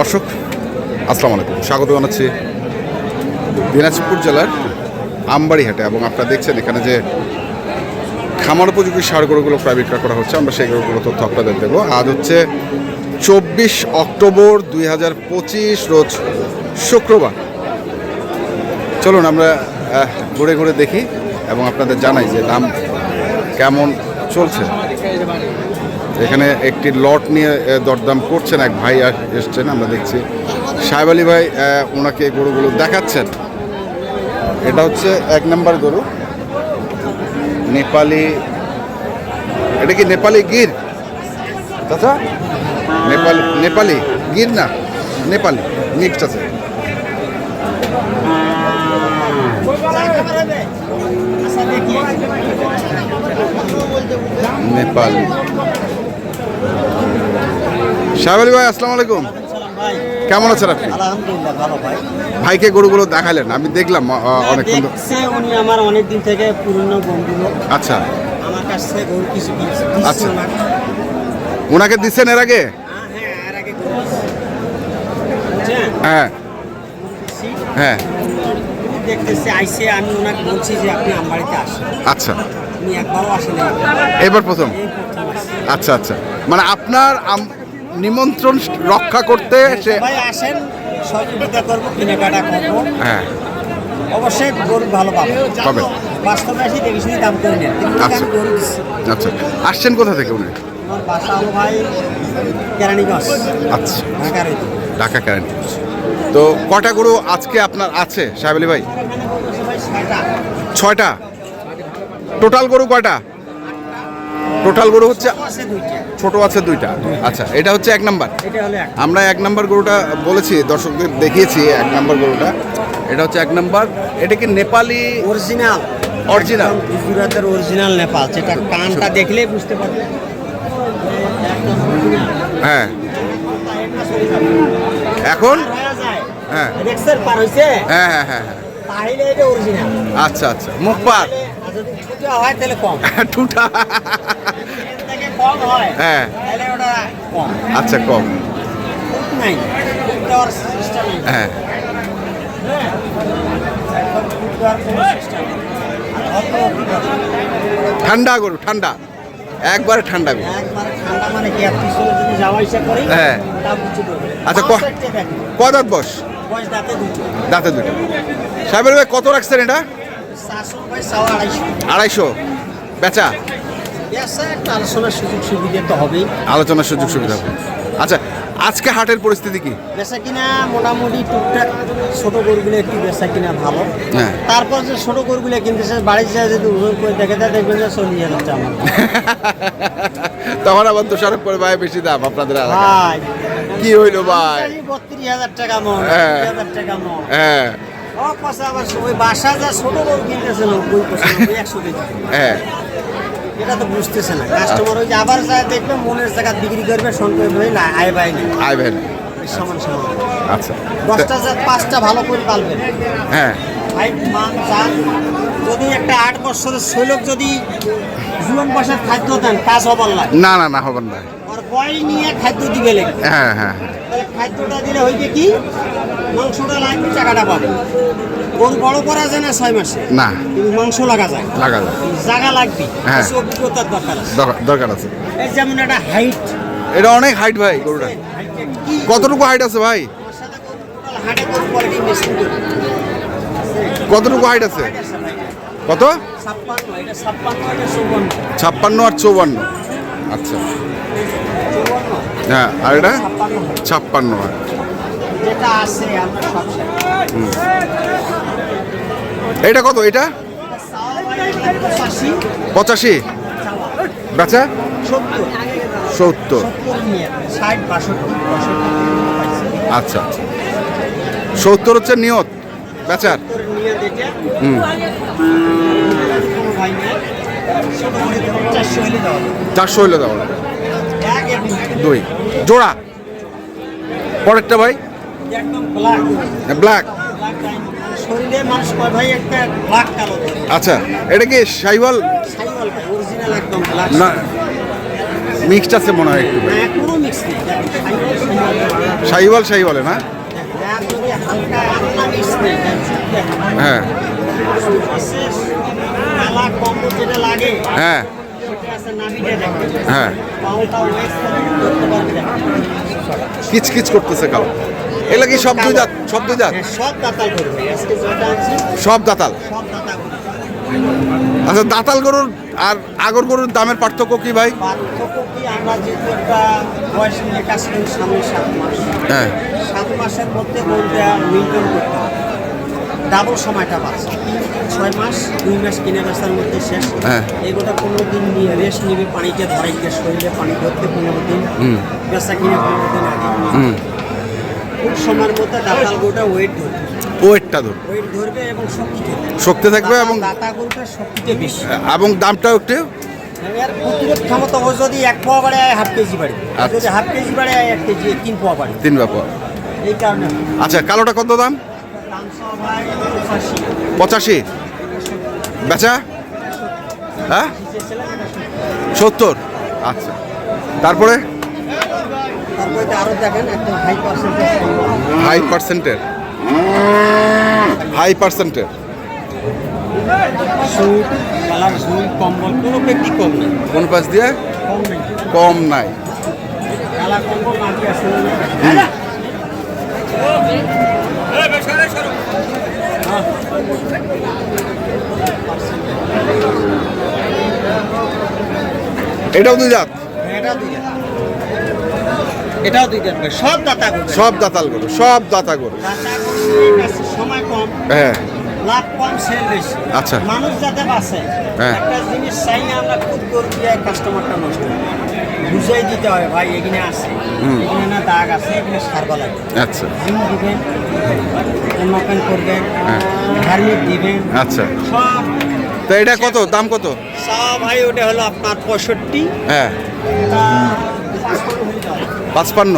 দর্শক, আসসালামু আলাইকুম। স্বাগত জানাচ্ছি দিনাজপুর জেলার আমবাড়িহাটে এবং আপনারা দেখছেন এখানে যে খামার উপযোগী সার গরুগুলো প্রায় বিক্রয় করা হচ্ছে, আমরা সেই গরুগুলো তথ্য আপনাদের দেবো। আজ হচ্ছে চব্বিশ অক্টোবর দুই হাজার পঁচিশ, রোজ শুক্রবার। চলুন আমরা ঘুরে ঘুরে দেখি এবং আপনাদের জানাই যে দাম কেমন চলছে। এখানে একটি লট নিয়ে দরদাম করছেন এক ভাই এসছেন, আমরা দেখছি। সাহেব আলী ভাই ওনাকে গরুগুলো দেখাচ্ছেন। এটা হচ্ছে এক নাম্বার গরু। নেপালি, এটা কি নেপালি গির? চাচা? নেপালি নেপালি গির না? নেপালি মিক্সড আছে। নেপালি। আলী ভাই আসসালামু আলাইকুম। কেমন আছেন আপনি? আলহামদুলিল্লাহ ভালো ভাই। ভাইকে গরুগুলো দেখালেন আমি দেখলাম অনেকক্ষণ ধরে। উনি আমার অনেক দিন থেকে পুরনো বন্ধু আচ্ছা। আমার কাছ থেকে গরু কিছু আচ্ছা। ওনাকে। দিচ্ছেন এর আগে? হ্যাঁ হ্যাঁ এর আগে গরু হ্যাঁ। হ্যাঁ। উনি দেখতেছে আইসে আমি ওনাকে বলছি যে আপনি আমার বাড়িতে আসেন। আচ্ছা। উনি একবারও আসেন। এবার প্রথম। আচ্ছা আচ্ছা। মানে আপনার নিমন্ত্রণ রক্ষা করতে সে আসেন সহযোগিতা করব কেনাকাটা করব। হ্যাঁ। অবশ্যই গরু ভালো পাবো পাবে। বাস্তবে আসি দেখে শুনে দাম করে নেন। আচ্ছা। আচ্ছা। আসছেন কোথা থেকে উনি? আমার বাসা হলো ভাই কেরানীগঞ্জ। আচ্ছা। ঢাকার ঢাকা তো কটা গরু আজকে আপনার আছে সাহেব আলী ভাই? ছয়টা? টোটাল গরু কয়টা? টোটাল গরু হচ্ছে ছোট আছে দুইটা। আচ্ছা এটা হচ্ছে এক নাম্বার। এটা আমরা এক নাম্বার গরুটা বলেছি দর্শকদের দেখিয়েছি এক নাম্বার গরুটা। এটা হচ্ছে এক নাম্বার। এটা কি নেপালি? Original Original? গুজরাটের অরিজিনাল নেপাল যেটা কানটা দেখলেই বুঝতে পারবে। হ্যাঁ। এখন? হ্যাঁ। দেখছেন পার হইছে? হ্যাঁ হ্যাঁ হ্যাঁ হ্যাঁ। অরিজিনাল আচ্ছা আচ্ছা। মুখ ছোট হয় তাহলে কম। টুটা কম হয় হ্যাঁ। তাহলে ওটা কম। আচ্ছা কম। নাই হ্যাঁ। করে। ঠান্ডা গরু ঠান্ডা। একবারে ঠান্ডা গরু। একবারে ঠান্ডা মানে হ্যাঁ। আচ্ছা, কদাত বস দাঁতে দুটো। সাহেবের ভাই কত রাখছেন এটা? আড়াইশো। বেচা? একটা আলোচনার সুযোগ সুবিধা তো হবেই। আলোচনার সুযোগ সুবিধা হবে। আচ্ছা আজকে হাটের পরিস্থিতি কি? বেচা কিনা মোটামুটি টুকটাক ছোট গরুগুলো একটু বেচা কিনা ভালো। হ্যাঁ। তারপর যে ছোট গরুগুলো কিনতেছে বাড়িতে যায় যদি ওজন করে দেখে দেয় দেখবেন যে চল্লিশ হাজার টাকা। তখন আবার দোষারোপ করে ভাই বেশি দাম আপনাদের কি হইল ভাই? বত্রিশ হাজার টাকা মন হ্যাঁ। হাজার টাকা মন। হ্যাঁ। হ্যাঁ। এটা তো বুঝতেছে না। কাস্টমার ওই যে আবার যায় দেখবে মনের জায়গা বিক্রি করবে সন্দেহ হয়ে না আয় ভাই সমান সমান। আচ্ছা। দশটা জাত পাঁচটা ভালো করে পালবেন হ্যাঁ। যদি একটা আট বছরের শৈলক যদি জীবন বসার খাদ্য দেন কাজ হবার না না না হবেন না নিয়ে খাদ্য দিবে হ্যাঁ হ্যাঁ। খাদ্যটা দিলে হইবে কি? মাংসটা লাগবে টাকাটা পাবে। গরু বড় করা যায় না ছয় মাসে? না। কিন্তু মাংস লাগা যায়। লাগা যায়। জায়গা লাগবে। হ্যাঁ। অভিজ্ঞতার দরকার আছে। দরকার- দরকার আছে। এই যেমন একটা হাইট এটা অনেক হাইট ভাই গরুটা। কতটুকু হাইট আছে ভাই? কতটুকু হাইট আছে কত? ছাপ্পান্ন আর চৌবান্ন। আচ্ছা। হ্যাঁ আর এটা? ছাপ্পান্ন আমরা সব এটা কত এটা? পঁচাশি। বেচা? সত্তর। আচ্ছা আচ্ছা। সত্তর হচ্ছে নিয়ত বেচার। হুম। চারশো। হইলে দেওয়া দুই। জোড়া। পরেরটা ভাই? ব্ল্যাক। আচ্ছা এটা কি সাইওয়াল না মিক্সড আছে মনে হয় একটু। সাইওয়াল, সাইওয়াল। না? হ্যাঁ, হ্যাঁ লাগে হ্যাঁ। করতেছে কালো। এগুলা কি সব দুই দাঁত সব দুই দাঁত হ্যাঁ, সব দাতাল। আচ্ছা দাঁতাল গরুর আর আগর গরুর দামের পার্থক্য কি ভাই? হ্যাঁ। সাত মাসের মধ্যে গরুটা মেনটেন করতে হবে ডাবল সময়টা বাঁচে। ছয় মাস দুই মাস কিনে বেচার মধ্যে শেষ। হ্যাঁ। এগুলো পনেরো দিন নিয়ে রেস্ট নিবে পানিতে ধরাইতে শরীরে পানি ধরতে পনেরো দিন। বেচা কিনে পনেরো দিন আগে। খুব সময়ের মধ্যে দাতাল গোটা ওয়েট ধরবে। ওয়েটটা ধর। ওয়েট ধরবে এবং শক্তি শক্তি থাকবে এবং দাতা গরুটার শক্তিতে বেশি। এবং দামটাও একটু এর প্রতিরোধ ক্ষমতা ও যদি এক পোয়া বাড়ে হাফ কেজি বাড়ে। যদি আচ্ছা। হাফ কেজি বাড়ে এক কেজি তিন পোয়া বাড়ে। তিন এই কারণে। আচ্ছা কালোটা কত দাম? পাঁচশো। বেচা? হ্যাঁ? সত্তর। আচ্ছা। তারপরে? হাই পার্সেন্টের। হাই পার্সেন্টের। কোন পাশ দিয়ে? কম নেই। কম নাই। এটাও দুই দাঁত এটাও দুই। সব দাতা সব দাতাল গরু সব দাতা গরু সময় কম হ্যাঁ লাভ কম সেল বেশি আচ্ছা। মানুষ যাতে বাঁচে হ্যাঁ। একটা জিনিস চাই না আমরা করে দিয়ে কাস্টমারটা নষ্ট হয়। বুঝাই দিতে হয় ভাই এখানে আছে এখানে না দাগ আছে এখানে সারবা লাগে আচ্ছা। জিম দিবেন করবেন হ্যাঁ। ধার্মিক দিবেন আচ্ছা। সব তো এটা কত? দাম কত? সব ভাই ওটা হলো আপনার পঁয়ষট্টি। হ্যাঁ। পাঁচপান্ন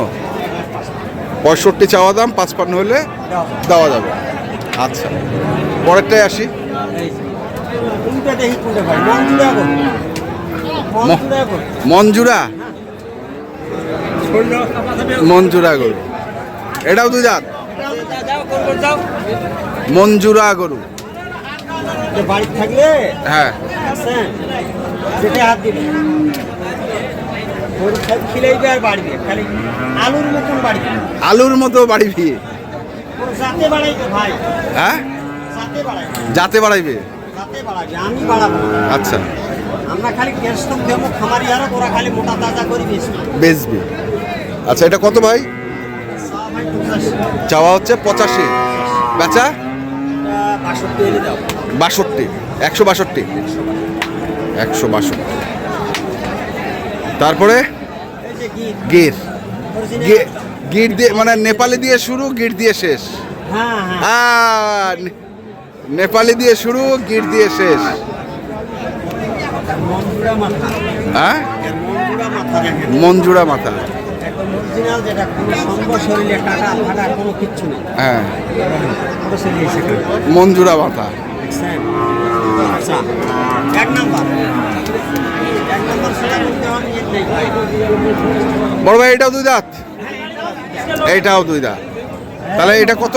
পঁয়ষট্টি চাওয়া দাম পাঁচপান্ন হলে দেওয়া যাবে। আচ্ছা। পরেরটাই আসি। কোনটা দেখি কোনটা ভাই মঞ্জুরা মঞ্জুরা? গরু। এটাও দুই দাঁত মঞ্জুরা গরু। বাড়ি থাকলে? হ্যাঁ। হাত দিবে। আলুর মতো বাড়ি ভাই। হ্যাঁ? যাতে বাড়াইবে? আচ্ছা। আমরা খালি কেষ্টম দেবো খামারি আর ওরা খালি মোটা তাজা করে বেচবে। আচ্ছা এটা কত ভাই? চাওয়া হচ্ছে পঁচাশি। বেচা? বাষট্টি। একশো বাষট্টি। একশো বাষট্টি। তারপরে? গির। গির দিয়ে মানে নেপালি দিয়ে শুরু গির দিয়ে শেষ। হ্যাঁ হ্যাঁ। নেপালি দিয়ে শুরু গির দিয়ে শেষ। হ্যাঁ? মঞ্জুরা মাথা। হ্যাঁ। মঞ্জুরা মাথা। বড় ভাই এটাও দুই দাঁত? এইটাও দুই দাঁত। তাহলে এটা কত?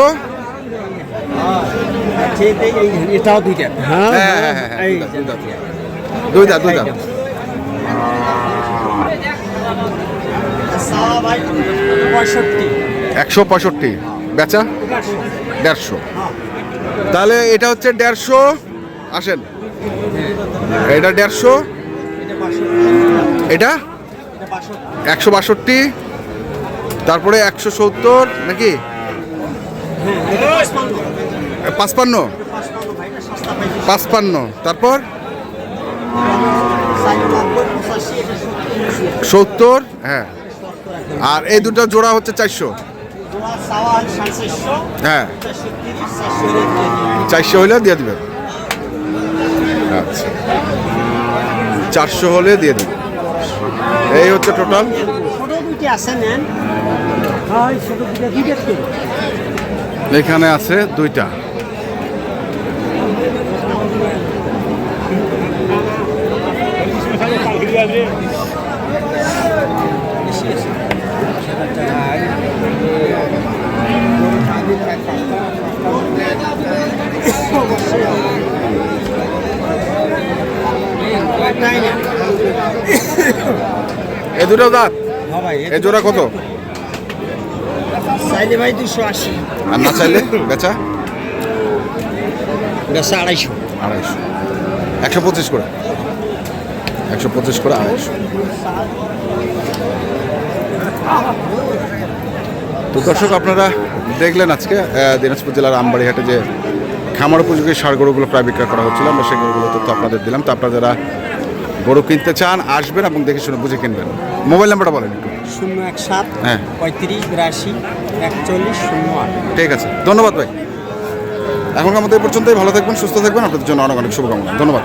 এটাও দুইটা হ্যাঁ হ্যাঁ, হ্যাঁ, হ্যাঁ, দুই দাঁত, দুই একশো পঁয়ষট্টি। বেচা? দেড়শো। তাহলে এটা হচ্ছে দেড়শো। আসেন। এটা দেড়শো। এটা? একশো বাষট্টি। তারপরে একশো সত্তর নাকি? পাঁচপান্ন। পাঁচপান্ন। তারপর ষাট নব্বই পঁচাশি এটা সত্তর? হ্যাঁ। আর এই দুটো জোড়া হচ্ছে চারশো। হ্যাঁ। চারশো হলে দিয়ে দেবেন। আচ্ছা। চারশো হলে দিয়ে দেবেন। এই হচ্ছে টোটাল। এখানে আছে দুইটা। দুটো দাঁত? হ্যাঁ এই জোড়া কত? চাইলে ভাই দুশো আশি। আর না চাইলে বেচা? বেশা আড়াইশো। আড়াইশো। একশো পঁচিশ করে। একশো পঁচিশ করে আড়াইশো। তো দর্শক আপনারা দেখলেন আজকে দিনাজপুর জেলার আমবাড়িহাটে যে খামার উপযোগী সার গরুগুলো প্রায় বিক্রয় করা হচ্ছিল আমরা সেই গরুগুলো তথ্য আপনাদের দিলাম। তো আপনারা যারা গরু কিনতে চান আসবেন এবং দেখে শুনে বুঝে কিনবেন। মোবাইল নাম্বারটা বলেন একটু। শূন্য এক সাত হ্যাঁ। পঁয়ত্রিশ বিরাশি একচল্লিশ শূন্য আট। ঠিক আছে। ধন্যবাদ ভাই। এখনকার মতো এই পর্যন্তই। ভালো থাকবেন সুস্থ থাকবেন। আপনাদের জন্য অনেক অনেক শুভকামনা। ধন্যবাদ।